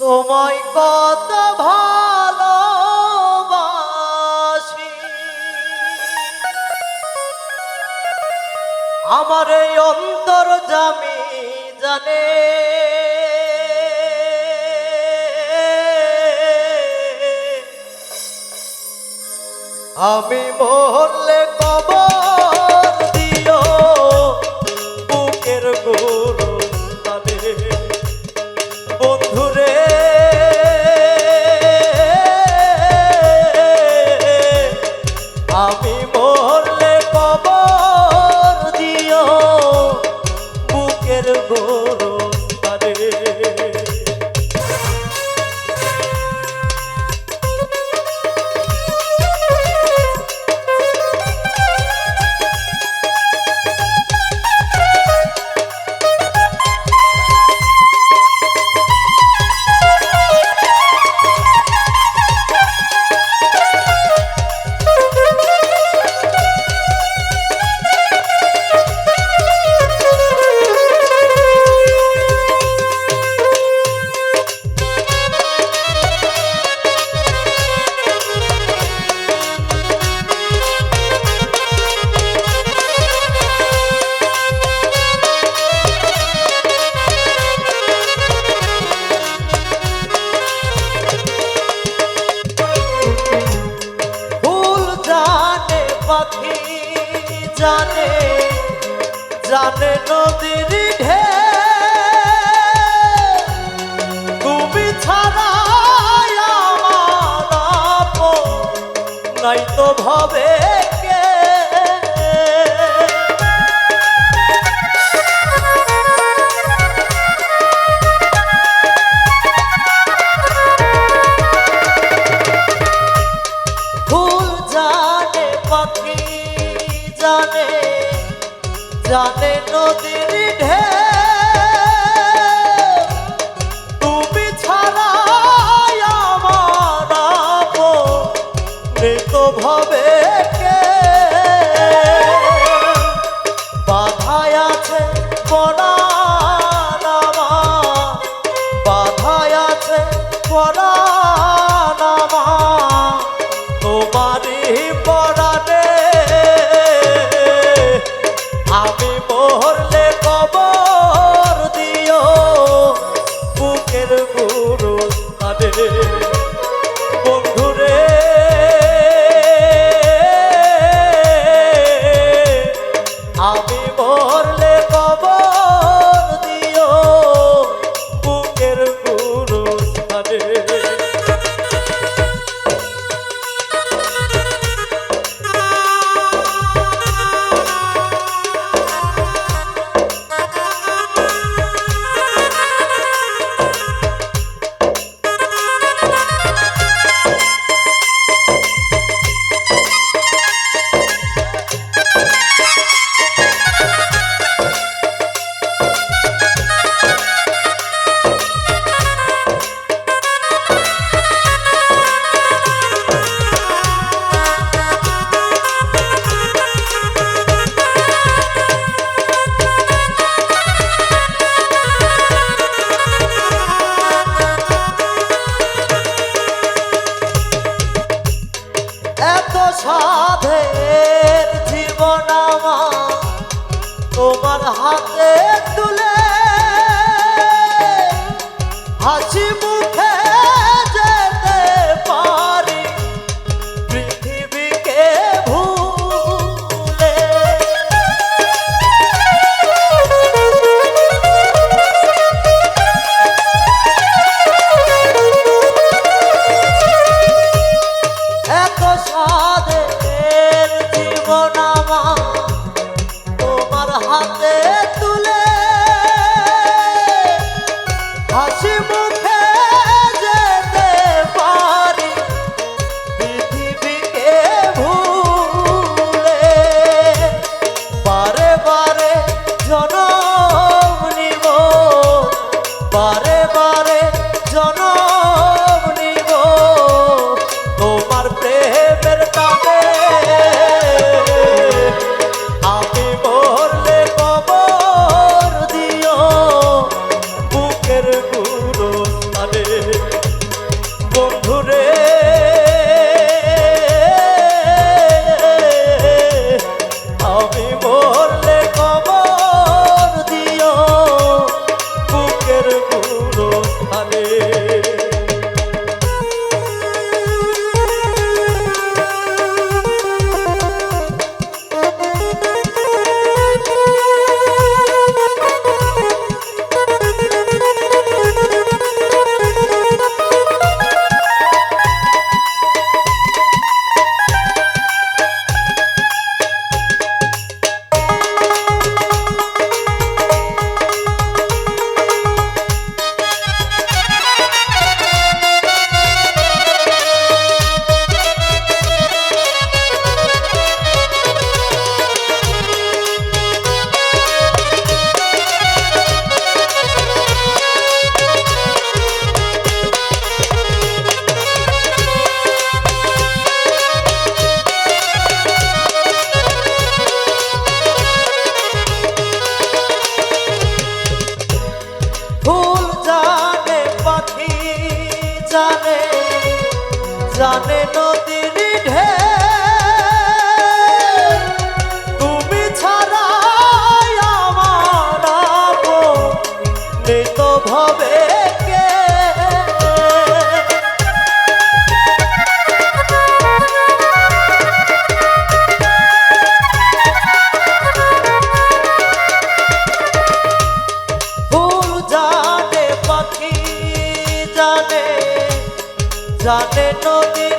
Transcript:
তোমায় কত ভালোবাসি। আমার এই অন্তর জামি জানে। আমি মরলে কবর পথে জানে জানে নদীর ঢে তুমি ছাড়া নাই তো ভবে জানে জানে নদীর ঢে তুমি ছাড়া আমার বাধায় আছে বড় 好对。জানে নদীর জানে নদী